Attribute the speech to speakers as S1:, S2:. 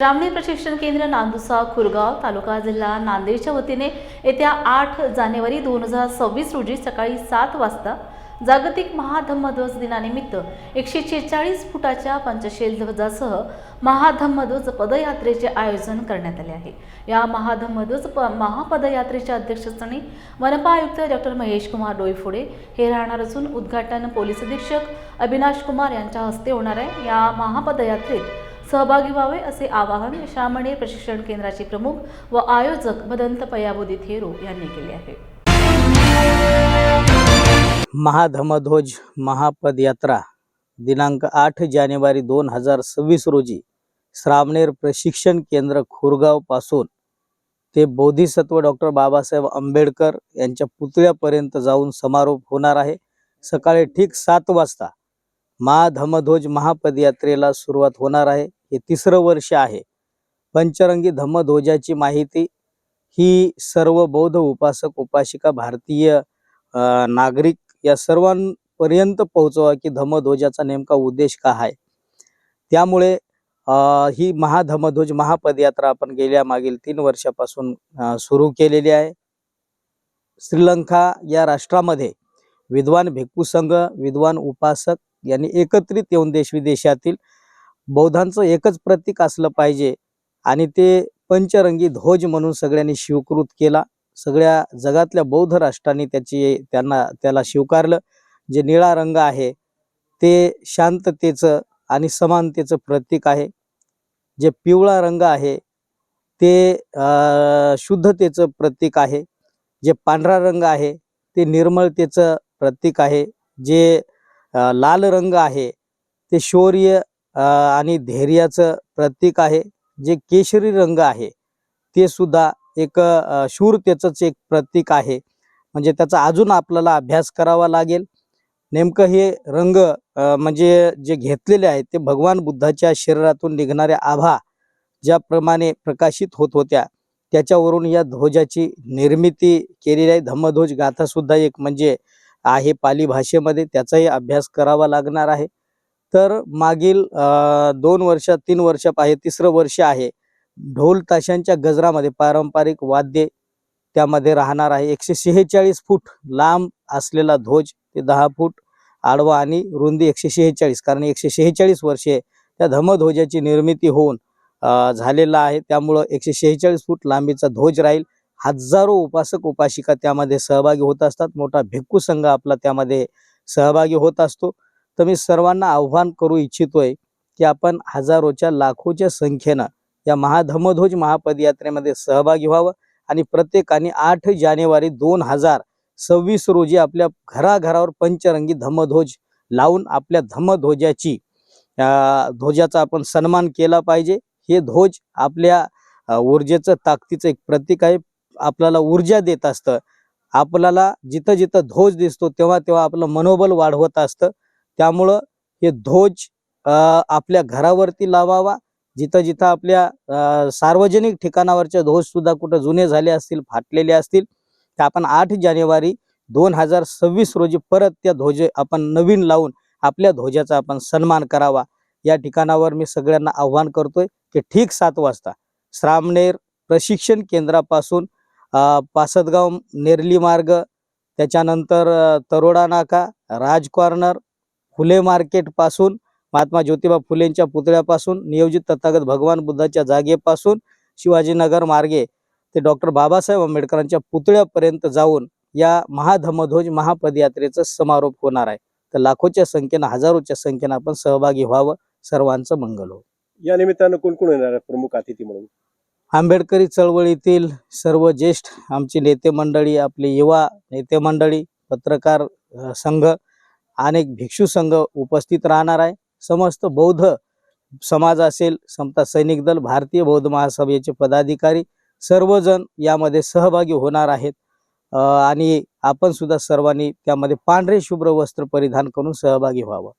S1: ग्रामीण प्रशिक्षण केंद्र नांदुसा खुरगाव तालुका जिल्हा नांदेडच्या वतीने येत्या आठ जानेवारी दोन हजार सव्वीस रोजी सकाळी सात वाजता जागतिक महाधम्मध्वज दिनानिमित्त एकशे शेहेचाळीस फुटाच्या पंचशील ध्वजासह महाधम्मध्वज पदयात्रेचे आयोजन करण्यात आले आहे. या महाधम्मध्वज प महापदयात्रेच्या अध्यक्षस्थानी मनपा आयुक्त डॉक्टर महेश कुमार डोईफोडे हे राहणार असून उद्घाटन पोलीस अधीक्षक अविनाश कुमार यांच्या हस्ते होणार आहे. या महापदयात्रेत सहभागी व्हावे असे आवाहन शामणे प्रशिक्षण केंद्राचे प्रमुख व आयोजक भदंत पयाबुदी थेरो यांनी केले आहे.
S2: महाधमध्वज महापदयात्रा दिनांक आठ जानेवारी दोन हजार सव्वीस रोजी श्रामणेर प्रशिक्षण केंद्र खुरगावपासून ते बोधिसत्व डॉक्टर बाबासाहेब आंबेडकर यांच्या पुतळ्यापर्यंत जाऊन समारोप होणार आहे. सकाळी ठीक सात वाजता महाधमध्वज महापदयात्रेला सुरुवात होणार आहे. हे तिसरं वर्ष आहे. पंचरंगी धम्मध्वजाची माहिती ही सर्व बौद्ध उपासक उपासिका भारतीय नागरिक या सर्वांपर्यंत पोहोचवा की धम्मध्वजाचा नेमका उद्देश का आहे. त्यामुळे ही महाधमध्वज महापदयात्रा आपण गेल्या मागील तीन वर्षापासून सुरू केलेली आहे. श्रीलंका या राष्ट्रामध्ये विद्वान भिक्खू संघ विद्वान उपासक यांनी एकत्रित येऊन देश विदेशातील बौद्धांचं एकच प्रतीक असलं पाहिजे. आणि ते पंचरंगी ध्वज म्हणून सगळ्यांनी स्वीकृत केला. सगळ्या जगातल्या बौद्ध राष्ट्रांनी त्याची त्यांना त्याला स्वीकारलं. जे निळा रंग आहे ते शांततेचं आणि समानतेचं प्रतीक आहे. जे पिवळा रंग आहे ते शुद्धतेचं प्रतीक आहे. जे पांढरा रंग आहे ते निर्मळतेचं प्रतीक आहे. जे लाल रंग आहे ते शौर्य आणि धैर्याचं प्रतीक आहे. जे केशरी रंग आहे ते सुद्धा एक शूरतेचंच एक प्रतीक आहे. म्हणजे त्याचा अजून आपल्याला अभ्यास करावा लागेल. नेमकं हे रंग म्हणजे जे घेतलेले आहेत ते भगवान बुद्धाच्या शरीरातून निघणाऱ्या आभा ज्याप्रमाणे प्रकाशित होत होत्या त्याच्यावरून या ध्वजाची निर्मिती केलेली आहे. धम्मध्वज गाथा सुद्धा एक म्हणजे आहे पाली भाषेमध्ये. त्याचाही अभ्यास करावा लागणार आहे. तर मागील दोन वर्ष तीन वर्ष आहे तिसरं वर्ष आहे. ढोल ताशांच्या गजरामध्ये पारंपरिक वाद्य त्यामध्ये राहणार आहे. एकशे शेहेचाळीस फूट लांब असलेला ध्वज ते दहा फूट आडवा आणि रुंदी एकशे शेहेचाळीस. कारण एकशे शेहेचाळीस वर्षे त्या धमध्वजाची निर्मिती होऊन झालेला आहे. त्यामुळं एकशे शेहेचाळीस फूट लांबीचा ध्वज राहील. हजारो उपासक उपासिका त्यामध्ये सहभागी होत असतात. मोठा भिक्खू संघ आपला त्यामध्ये सहभागी होत असतो. तर मी सर्वांना आव्हान करू इच्छितोय की आपण हजारोच्या लाखोच्या संख्येनं या महाधमध्वज महापदयात्रेमध्ये सहभागी व्हावं आणि प्रत्येकाने आठ जानेवारी दोन हजार सव्वीस रोजी आपल्या घराघरावर पंचरंगी धम्मध्वज लावून आपल्या धम्मध्वजाची ध्वजाचा आपण सन्मान केला पाहिजे. हे ध्वज आपल्या ऊर्जेचं ताकदीचं एक प्रतीक आहे. आपल्याला ऊर्जा देत असतं. आपल्याला जिथं जिथं ध्वज दिसतो तेव्हा तेव्हा आपलं मनोबल वाढवत असतं. त्यामुळं हे ध्वज आपल्या घरावरती लावावा. जिथं जिथं आपल्या सार्वजनिक ठिकाणावरचे ध्वज सुद्धा कुठं जुने झाले असतील फाटलेले असतील तर आपण आठ जानेवारी दोन हजार सव्वीस रोजी परत त्या ध्वज आपण नवीन लावून आपल्या ध्वजाचा आपण सन्मान करावा. या ठिकाणावर मी सगळ्यांना आव्हान करतोय की ठीक सात वाजता श्रामनेर प्रशिक्षण केंद्रापासून पासदगाव नेरली मार्ग त्याच्यानंतर तरोडा नाका राज कॉर्नर फुले मार्केटपासून महात्मा ज्योतिबा फुलेंच्या पुतळ्यापासून नियोजित तथागत भगवान बुद्धाच्या जागेपासून शिवाजीनगर मार्गे ते डॉक्टर बाबासाहेब आंबेडकरांच्या पुतळ्यापर्यंत जाऊन या महाधम्मध्वज महापदयात्रेचा समारोप होणार आहे. तर लाखोच्या संख्येनं हजारोच्या संख्येनं आपण सहभागी व्हावं सर्वांचं मंगल हो.
S3: या निमित्तानं कोण कोण येणार आहे प्रमुख अतिथी म्हणून?
S2: आंबेडकरी चळवळीतील सर्व ज्येष्ठ आमची नेते मंडळी आपले युवा नेते मंडळी पत्रकार संघ अनेक भिक्षू संघ उपस्थित राहणार आहे. समस्त बौद्ध समाज असेल समता सैनिक दल भारतीय बौद्ध महासभेचे पदाधिकारी सर्वजण यामध्ये सहभागी होणार आहेत. आणि आपण सुद्धा सर्वांनी त्यामध्ये पांढरे शुभ्र वस्त्र परिधान करून सहभागी व्हावं.